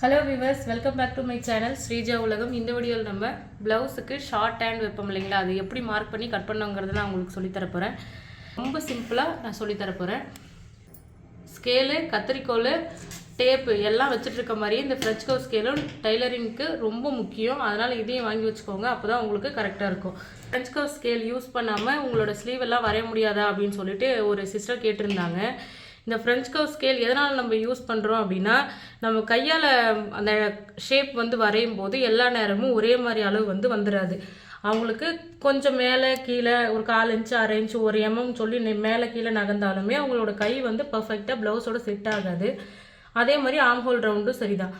Hello viewers welcome back to my channel Sreeja Ulagam இந்த வீடியோவில் நம்ம ப்ளவுஸுக்கு ஷார்ட் ஹேண்ட் வைப்போம் இல்லைங்களா? அது எப்படி மார்க் பண்ணி கட் பண்ணுங்கிறது நான் உங்களுக்கு சொல்லித் ரொம்ப சிம்பிளாக நான் சொல்லித் தரப் போகிறேன் ஸ்கேலு கத்திரிக்கோல் டேப்பு எல்லாம் வச்சுட்டு இருக்க இந்த ஃப்ரெஞ்ச் கவ் ஸ்கேலும் டைலரிங்க்கு ரொம்ப முக்கியம். அதனால் இதையும் வாங்கி வச்சுக்கோங்க. அப்போ தான் உங்களுக்கு கரெக்டாக இருக்கும். ஃப்ரெஞ்ச் கவ் ஸ்கேல் யூஸ் பண்ணாமல் உங்களோட ஸ்லீவ் எல்லாம் வரைய முடியாதா அப்படின்னு சொல்லிட்டு ஒரு சிஸ்டர் கேட்டிருந்தாங்க. இந்த ஃப்ரெஞ்ச் கவ் ஸ்கேல் எதனால் நம்ம யூஸ் பண்ணுறோம் அப்படின்னா நம்ம கையால் அந்த ஷேப் வந்து வரையும் போது எல்லா நேரமும் ஒரே மாதிரி அளவு வந்து வந்துடாது அவங்களுக்கு கொஞ்சம் மேலே கீழே ஒரு கால் இன்ச்சு அரை இன்ச்சு ஒரு எம்எம் சொல்லி மேலே கீழே நகர்ந்தாலுமே அவங்களோட கை வந்து பர்ஃபெக்டாக ப்ளவுஸோட செட் ஆகாது. அதே மாதிரி ஆம்ஹோல் ரவுண்டும் சரிதான்.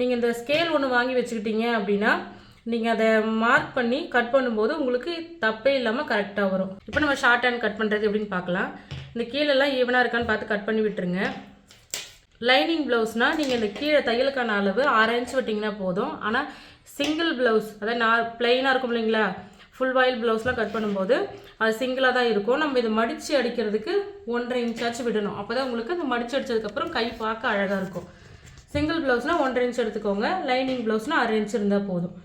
நீங்கள் இந்த ஸ்கேல் ஒன்று வாங்கி வச்சுக்கிட்டீங்க அப்படின்னா நீங்கள் அதை மார்க் பண்ணி கட் பண்ணும்போது உங்களுக்கு தப்பே இல்லாமல் கரெக்டாக வரும். இப்போ நம்ம ஷார்ட் ஹேண்ட் கட் பண்ணுறது எப்படின்னு பார்க்கலாம். இந்த கீழெல்லாம் ஈவனாக இருக்கான்னு பார்த்து கட் பண்ணி விட்டுருங்க. லைனிங் ப்ளவுஸ்னால் நீங்கள் இந்த கீழே தையலுக்கான அளவு ஆறு இன்ச் விட்டிங்கன்னா போதும். ஆனால் சிங்கிள் ப்ளவுஸ் அதாவது நான் ப்ளைனாக இருக்கும் இல்லைங்களா? ஃபுல் வாயில் ப்ளவுஸ்லாம் கட் பண்ணும்போது அது சிங்கிளாக தான் இருக்கும். நம்ம இதை மடித்து அடிக்கிறதுக்கு ஒன்றரை இன்ச்சாச்சும் விடணும். அப்போ தான் உங்களுக்கு அந்த மடித்து அடித்ததுக்கப்புறம் கை பார்க்க அழகாக இருக்கும். சிங்கிள் ப்ளவுஸ்னால் ஒன்றரை இன்ச் எடுத்துக்கோங்க. லைனிங் ப்ளவுஸ்னால் அரை இன்ச் இருந்தால் போதும்.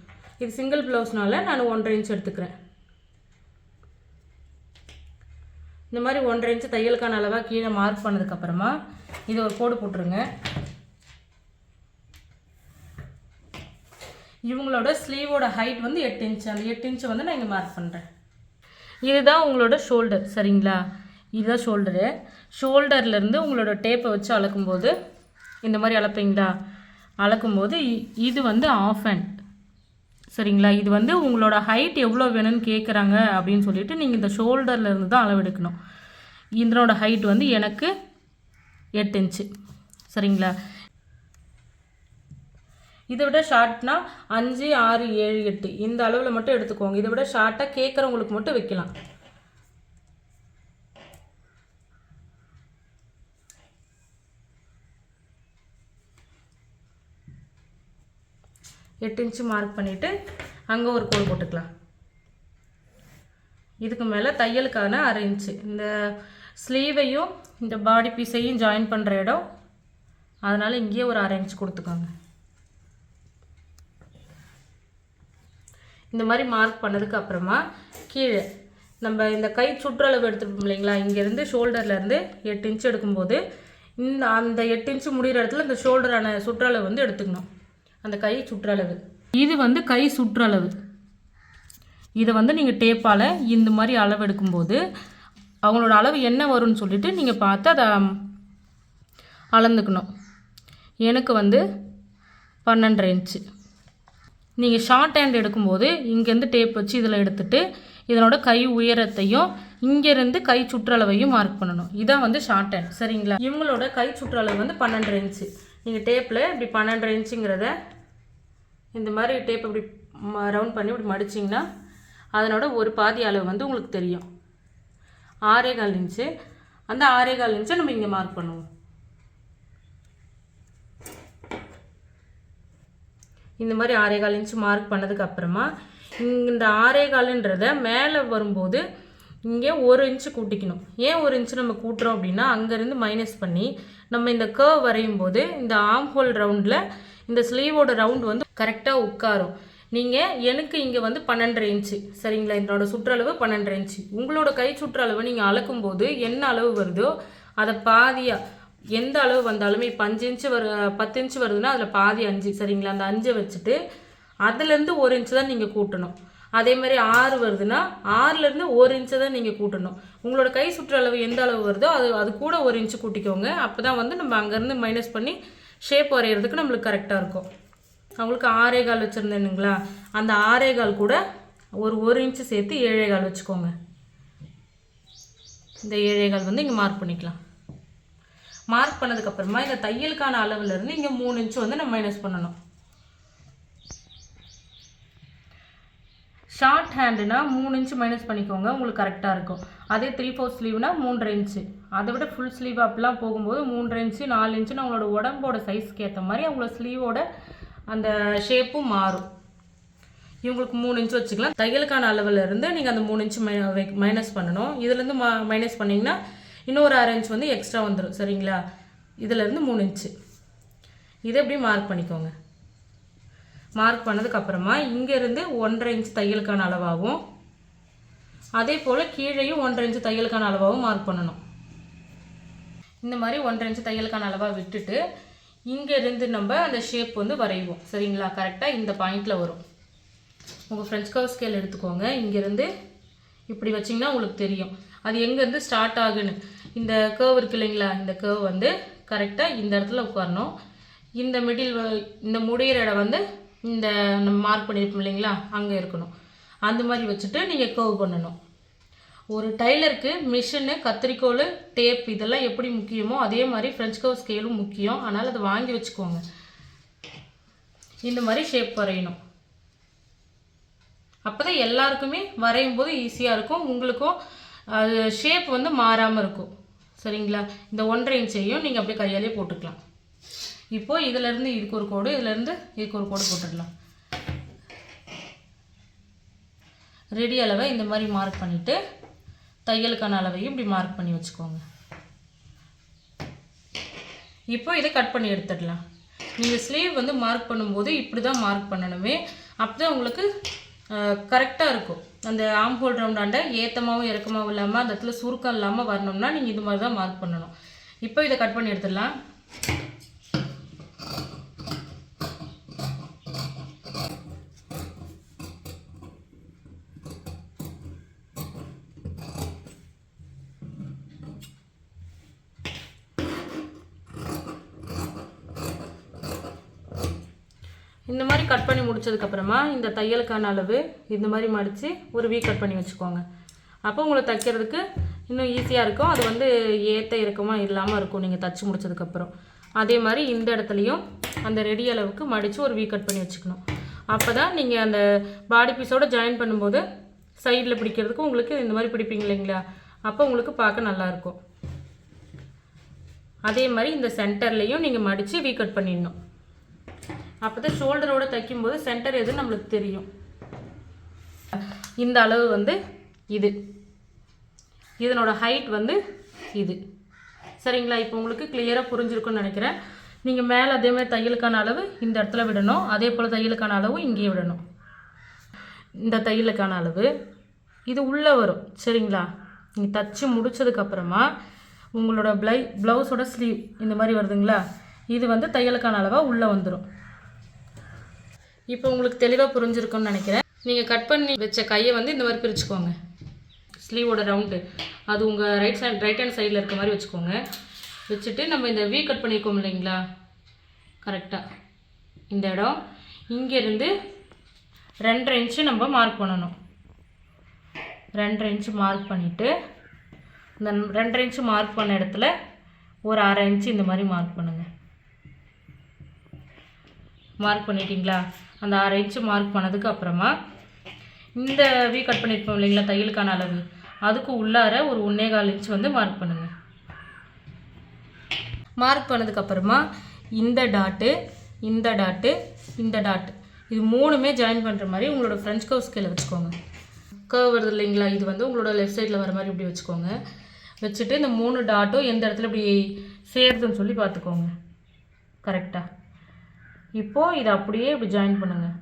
இது சிங்கிள் ப்ளவுஸ்னால நான் ஒன்றரை இன்ச் எடுத்துக்கிறேன். இந்த மாதிரி ஒன்றரை இன்ச்சு தையலுக்கான அளவாக கீழே மார்க் பண்ணதுக்கப்புறமா இது ஒரு கோடு போட்டுருங்க. இவங்களோட ஸ்லீவோட ஹைட் வந்து எட்டு இன்ச்சு அந்த எட்டு இன்ச்சை வந்து நான் இங்கே மார்க் பண்ணுறேன் இதுதான் உங்களோட ஷோல்டர் சரிங்களா? இதுதான் ஷோல்டரு ஷோல்டர்லேருந்து உங்களோட டேப்பை வச்சு அளக்கும்போது இந்த மாதிரி அளப்பீங்களா அளக்கும்போது இ- இது வந்து ஆஃப் ஹேண்ட் சரிங்களா? இது வந்து உங்களோட ஹைட் எவ்வளோ வேணும்னு கேட்குறாங்க அப்படின்னு சொல்லிட்டு நீங்கள் இந்த ஷோல்டர்லேருந்து தான் அளவெடுக்கணும். இதனோட ஹைட் வந்து எனக்கு எட்டு இன்ச்சு சரிங்களா? இதை விட ஷார்ட்னா அஞ்சு ஆறு ஏழு எட்டு. இந்த அளவில் மட்டும் எடுத்துக்கோங்க. இதை விட ஷார்ட்டாக கேட்குறவங்களுக்கு மட்டும் வைக்கலாம். எட்டு இன்ச்சு மார்க் பண்ணிவிட்டு அங்கே ஒரு கோடு போட்டுக்கலாம். இதுக்கு மேலே தையலுக்கான அரை இன்ச்சு இந்த ஸ்லீவையும் இந்த பாடி பீஸையும் ஜாயின் பண்ணுற இடம். அதனால் இங்கேயே ஒரு அரை இன்ச் கொடுத்துக்கோங்க. இந்த மாதிரி மார்க் பண்ணதுக்கு அப்புறமா கீழே நம்ம இந்த கை சுற்றளவு எடுத்துருப்போம் இல்லைங்களா? இங்கேருந்து ஷோல்டர்லேருந்து எட்டு இன்ச்சு எடுக்கும்போது இந்த அந்த எட்டு இன்ச்சு முடிகிற இடத்துல இந்த ஷோல்டரான சுற்றளவு வந்து எடுத்துக்கணும். அந்த கை சுற்றளவு இது வந்து கை சுற்றளவு இதை வந்து நீங்கள் டேப்பால் இந்த மாதிரி அளவு எடுக்கும்போது அவங்களோட அளவு என்ன வரும்னு சொல்லிட்டு நீங்கள் பார்த்து அதை அளந்துக்கணும். எனக்கு வந்து பன்னெண்டரை இன்ச்சு நீங்கள் ஷார்ட் ஹேண்ட் எடுக்கும்போது இங்கேருந்து டேப் வச்சு இதில் எடுத்துட்டு இதனோட கை உயரத்தையும் இங்கேருந்து கை சுற்றளவையும் மார்க் பண்ணணும். இதான் வந்து ஷார்ட் ஹேண்ட் சரிங்களா? இவங்களோட கை சுற்றளவு வந்து பன்னெண்டரை இன்ச்சு நீங்கள் டேப்பில் இப்படி பன்னெண்டரை இன்ச்சுங்கிறத இந்த மாதிரி டேப் இப்படி ரவுண்ட் பண்ணி இப்படி மடிச்சிங்கன்னா அதனோட ஒரு பாதி அளவு வந்து உங்களுக்கு தெரியும். ஆறே கால் இன்ச்சு. அந்த ஆறே கால் இன்ச்சை நம்ம இங்கே மார்க் பண்ணுவோம். இந்த மாதிரி ஆறே கால் இன்ச்சு மார்க் பண்ணதுக்கு அப்புறமா இந்த ஆறே காலுன்றத மேலே வரும்போது இங்கே ஒரு இன்ச்சு கூட்டிக்கணும். ஏன் ஒரு இன்ச்சு நம்ம கூட்டுறோம் அப்படின்னா அங்கேருந்து மைனஸ் பண்ணி நம்ம இந்த கர்வ் வரையும் போது இந்த ஆம் ஹோல் ரவுண்டில் இந்த ஸ்லீவோட ரவுண்ட் வந்து கரெக்டாக உட்காரும். நீங்கள் எனக்கு இங்கே வந்து பன்னெண்டரை இன்ச்சு சரிங்களா? என்னோட சுற்றளவு பன்னெண்டரை இன்ச்சு உங்களோட கை சுற்றளவு நீங்கள் அளக்கும் போது என்ன அளவு வருதோ அதை பாதியாக எந்த அளவு வந்தாலுமே இப்போ அஞ்சு இன்ச்சு வரு பத்து இன்ச்சு வருதுன்னா அதில் பாதி அஞ்சு சரிங்களா? அந்த அஞ்சை வச்சுட்டு அதுலேருந்து ஒரு இன்ச்சு தான் நீங்கள் கூட்டணும். அதே மாதிரி ஆறு வருதுன்னா ஆறுலேருந்து ஒரு இன்ச்சு தான் நீங்கள் கூட்டணும். உங்களோட கை சுற்றளவு எந்த அளவு வருதோ அது அது கூட ஒரு இன்ச்சு கூட்டிக்கோங்க. அப்போ தான் வந்து நம்ம அங்கேருந்து மைனஸ் பண்ணி ஷேப் வரைகிறதுக்கு நம்மளுக்கு கரெக்டாக இருக்கும். அவங்களுக்கு ஆறே கால் வச்சுருந்தேனுங்களா அந்த ஆறே கால் கூட ஒரு ஒரு இன்ச்சு சேர்த்து ஏழே கால் வச்சுக்கோங்க. இந்த ஏழே கால் வந்து இங்கே மார்க் பண்ணிக்கலாம். மார்க் பண்ணதுக்கப்புறமா இந்த தையலுக்கான அளவுலேருந்து இங்கே மூணு இன்ச்சு வந்து நம்ம மைனஸ் பண்ணணும். ஷார்ட் ஹேண்டுனா மூணு இன்ச்சு மைனஸ் பண்ணிக்கோங்க உங்களுக்கு கரெக்டாக இருக்கும். அதே த்ரீ ஃபோர் ஸ்லீவ்னா மூன்றரை இன்ச்சு. அதை விட ஃபுல் ஸ்லீவ் அப்படிலாம் போகும்போது மூன்றரை இன்ச்சு நாலு இன்ச்சுன்னு அவங்களோட உடம்போட சைஸ்க்கு ஏற்ற மாதிரி அவங்களோட ஸ்லீவோட அந்த ஷேப்பும் மாறும். இவங்களுக்கு மூணு இன்ச்சு வச்சுக்கலாம். தையலுக்கான அளவில் இருந்து நீங்கள் அந்த மூணு இன்ச்சு மை மைனஸ் பண்ணணும். இதுலேருந்து மைனஸ் பண்ணிங்கன்னா இன்னொரு அரை இன்ச் வந்து எக்ஸ்ட்ரா வந்துடும் சரிங்களா? இதுலேருந்து மூணு இன்ச்சு இதை எப்படி மார்க் பண்ணிக்கோங்க. மார்க் பண்ணதுக்கப்புறமா இங்கேருந்து ஒன்றரை இன்ச் தையலுக்கான அளவாகவும் அதே போல் கீழேயும் ஒன்றரை இன்ச் தையலுக்கான அளவாகவும் மார்க் பண்ணணும். இந்த மாதிரி ஒன்றரை இன்ச் தையலுக்கான அளவாக விட்டுட்டு இங்கேருந்து நம்ம அந்த ஷேப் வந்து வரைவோம். சரிங்களா? கரெக்டாக இந்த பாயிண்டில் வரும். உங்கள் ஃப்ரெஞ்ச் கவ் ஸ்கேல் எடுத்துக்கோங்க. இங்கேருந்து இப்படி வச்சிங்கன்னா உங்களுக்கு தெரியும். அது எங்கேருந்து ஸ்டார்ட் ஆகுன்னு. இந்த கேர்வ் இருக்கு இல்லைங்களா? இந்த கேர்வ் வந்து கரெக்டாக இந்த இடத்துல உட்காரணும். இந்த மிடில் இந்த முடியிற இடம் வந்து இந்த நம்ம மார்க் பண்ணியிருப்போம் இல்லைங்களா? அங்கே இருக்கணும். அந்த மாதிரி வச்சுட்டு நீங்கள் கேர்வ் பண்ணணும். ஒரு டைலருக்கு மிஷினு கத்திரிக்கோல் டேப் இதெல்லாம் எப்படி முக்கியமோ அதே மாதிரி ஃப்ரெஞ்ச் கவ் ஸ்கேலும் முக்கியம். அதனால் அதை வாங்கி வச்சுக்கோங்க. இந்த மாதிரி ஷேப் வரையணும். அப்போ தான் எல்லாருக்குமே வரையும் போது ஈஸியாக இருக்கும். உங்களுக்கும் அது ஷேப் வந்து மாறாமல் இருக்கும். சரிங்களா? இந்த ஒன்றரை இன்ச்சையும் நீங்கள் அப்படியே கையாலே போட்டுக்கலாம். இப்போது இதிலேருந்து இதுக்கு ஒரு கோடு இதுலேருந்து இதுக்கு ஒரு கோடு போட்டுடலாம். ரெடி அளவை இந்த மாதிரி மார்க் பண்ணிவிட்டு தையலுக்கான அளவையும் இப்படி மார்க் பண்ணி வச்சுக்கோங்க. இப்போ இதை கட் பண்ணி எடுத்துடலாம். நீங்கள் ஸ்லீவ் வந்து மார்க் பண்ணும்போது இப்படி தான் மார்க் பண்ணணுமே அப்போ தான் உங்களுக்கு கரெக்டாக இருக்கும். அந்த ஆம் ஹோல் ரவுண்டாண்ட ஏத்தமாகவும் இறக்கமாகவும் இல்லாமல் அந்த இடத்துல சுருக்கம் இல்லாமல் வரணும்னா நீங்கள் இது மாதிரி தான் மார்க் பண்ணணும். இப்போ இதை கட் பண்ணி எடுத்துடலாம். இந்த மாதிரி கட் பண்ணி முடிச்சதுக்கப்புறமா இந்த தையலுக்கான அளவு இந்த மாதிரி மடித்து ஒரு வீ கட் பண்ணி வச்சுக்கோங்க. அப்போ உங்களுக்கு தைக்கிறதுக்கு இன்னும் ஈஸியாக இருக்கும். அது வந்து ஏற்ற இறக்கமாக இல்லாமல் இருக்கும் நீங்கள் தச்சு முடிச்சதுக்கப்புறம். அதே மாதிரி இந்த இடத்துலையும் அந்த ரெடி அளவுக்கு மடித்து ஒரு வீ கட் பண்ணி வச்சுக்கணும். அப்போ தான் நீங்கள் அந்த பாடி பீஸோட ஜாயின் பண்ணும்போது சைடில் பிடிக்கிறதுக்கு உங்களுக்கு இந்த மாதிரி பிடிப்பீங்க இல்லைங்களா? அப்போ உங்களுக்கு பார்க்க நல்லாயிருக்கும் அதே மாதிரி இந்த சென்டர்லேயும் நீங்கள் மடித்து வீ கட் பண்ணிடணும். அப்போ தான் ஷோல்டரோட தைக்கும்போது சென்டர் எது நம்மளுக்கு தெரியும். இந்த அளவு வந்து இது. இதனோட ஹைட் வந்து இது. சரிங்களா? இப்போ உங்களுக்கு கிளியராக புரிஞ்சிருக்குன்னு நினைக்கிறேன். நீங்கள் மேலே அதே மாதிரி தையலுக்கான அளவு இந்த இடத்துல விடணும். அதே போல் தையலுக்கான அளவும் இங்கேயே விடணும். இந்த தையலுக்கான அளவு இது உள்ளே வரும். சரிங்களா? நீங்கள் தச்சு முடிச்சதுக்கப்புறமா உங்களோட ப்ளை ப்ளவுஸோட ஸ்லீவ் இந்த மாதிரி வருதுங்களா? இது வந்து தையலுக்கான அளவாக உள்ளே வந்துடும் இப்போ உங்களுக்கு தெளிவாக புரிஞ்சிருக்கும்னு நினைக்கிறேன். நீங்கள் கட் பண்ணி வச்ச கையை வந்து இந்த மாதிரி பிரிச்சுக்கோங்க. ஸ்லீவோட ரவுண்டு அது உங்கள் ரைட் சைட் ரைட் ஹேண்ட் சைடில் இருக்க மாதிரி வச்சுக்கோங்க. வச்சுட்டு நம்ம இந்த வீ கட் பண்ணியிருக்கோம் இல்லைங்களா? கரெக்டாக இந்த இடம். இங்கேருந்து ரெண்டரை இன்ச்சு நம்ம மார்க் பண்ணணும். ரெண்டரை இன்ச்சு மார்க் பண்ணிவிட்டு இந்த ரெண்டரை இன்ச்சு மார்க் பண்ண இடத்துல ஒரு அரை இன்ச்சு இந்த மாதிரி மார்க் பண்ணுங்கள் மார்க் பண்ணிட்டீங்களா? அந்த அரை இன்ச்சு மார்க் பண்ணதுக்கு அப்புறமா இந்த வீ கட் பண்ணியிருப்போம் இல்லைங்களா தையலுக்கான அளவு. அதுக்கு உள்ளார ஒரு ஒன்றே கால் இன்ச் வந்து மார்க் பண்ணுங்கள் மார்க் பண்ணதுக்கப்புறமா இந்த டாட்டு இந்த டாட்டு இந்த டாட்டு இது மூணுமே ஜாயின் பண்ணுற மாதிரி உங்களோட ஃப்ரெஞ்ச் கவ் ஸ்கேல வச்சுக்கோங்க. கவ் வருது இல்லைங்களா இது வந்து உங்களோட லெஃப்ட் சைடில் வர மாதிரி இப்படி வச்சுக்கோங்க. வச்சுட்டு இந்த மூணு டாட்டும் எந்த இடத்துல இப்படி சேருதுன்னு சொல்லி பார்த்துக்கோங்க. கரெக்டாக இப்போது இதை அப்படியே இப்படி ஜாயின் பண்ணுங்கள்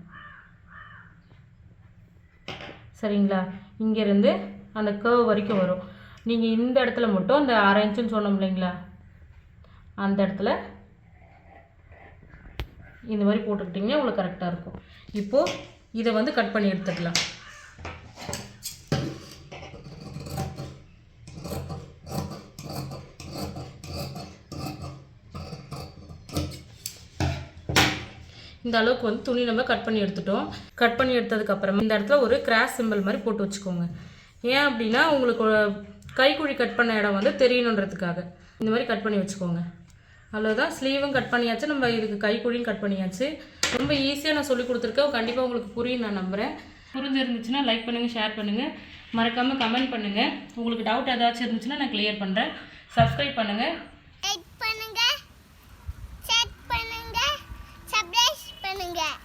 சரிங்களா? இங்கேருந்து அந்த கேர்வ் வரைக்கும் வரும். நீங்கள் இந்த இடத்துல மட்டும் அந்த அரை இன்ச்சுன்னு சொன்னோம் இல்லைங்களா? அந்த இடத்துல இந்த மாதிரி போட்டுக்கிட்டிங்கன்னா உங்களுக்கு கரெக்டாக இருக்கும். இப்போது இதை வந்து கட் பண்ணி எடுத்துக்கலாம். இந்த அளவுக்கு வந்து துணி நம்ம கட் பண்ணி எடுத்துட்டோம். கட் பண்ணி எடுத்ததுக்கப்புறமா இந்த இடத்துல ஒரு கிராஸ் சிம்பிள் மாதிரி போட்டு வச்சுக்கோங்க. ஏன் அப்படின்னா உங்களுக்கு கைக்குழி கட் பண்ண இடம் வந்து தெரியணுன்றதுக்காக. இந்த மாதிரி கட் பண்ணி வச்சுக்கோங்க. அவ்வளோதான் ஸ்லீவும் கட் பண்ணியாச்சு. நம்ம இதுக்கு கைக்குழியும் கட் பண்ணியாச்சு. ரொம்ப ஈஸியாக நான் சொல்லி கொடுத்துருக்கேன். கண்டிப்பாக உங்களுக்கு புரியும் நான் நம்புகிறேன் புரிஞ்சிருந்துச்சுன்னா லைக் பண்ணுங்கள் ஷேர் பண்ணுங்கள் மறக்காமல் கமெண்ட் பண்ணுங்கள் உங்களுக்கு டவுட் ஏதாச்சும் இருந்துச்சுன்னா நான் கிளியர் பண்ணுறேன் சப்ஸ்கிரைப் பண்ணுங்கள் Yeah.